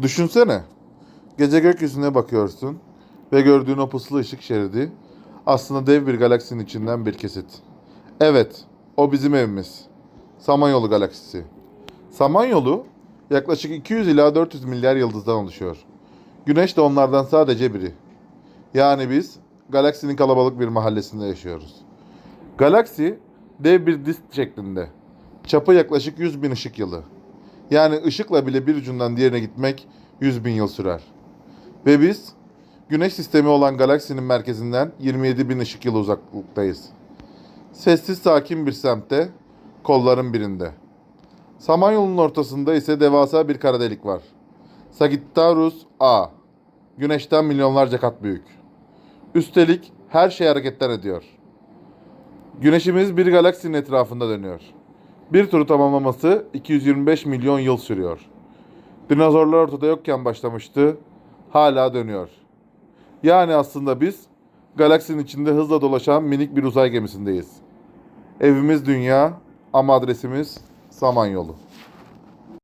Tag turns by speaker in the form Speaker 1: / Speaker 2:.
Speaker 1: Düşünsene. Gece gökyüzüne bakıyorsun ve gördüğün o puslu ışık şeridi aslında dev bir galaksinin içinden bir kesit. Evet, o bizim evimiz. Samanyolu galaksisi. Samanyolu yaklaşık 200 ila 400 milyar yıldızdan oluşuyor. Güneş de onlardan sadece biri. Yani biz galaksinin kalabalık bir mahallesinde yaşıyoruz. Galaksi dev bir disk şeklinde. Çapı yaklaşık 100 bin ışık yılı. Yani ışıkla bile bir ucundan diğerine gitmek 100 bin yıl sürer. Ve biz Güneş sistemi olan galaksinin merkezinden 27 bin ışık yılı uzaklıktayız. Sessiz sakin bir semtte, kolların birinde. Samanyolu'nun ortasında ise devasa bir kara delik var. Sagittarius A. Güneşten milyonlarca kat büyük. Üstelik her şey hareketler ediyor. Güneşimiz bir galaksinin etrafında dönüyor. Bir turu tamamlaması 225 milyon yıl sürüyor. Dinozorlar ortada yokken başlamıştı, hala dönüyor. Yani aslında biz galaksinin içinde hızla dolaşan minik bir uzay gemisindeyiz. Evimiz dünya ama adresimiz Samanyolu.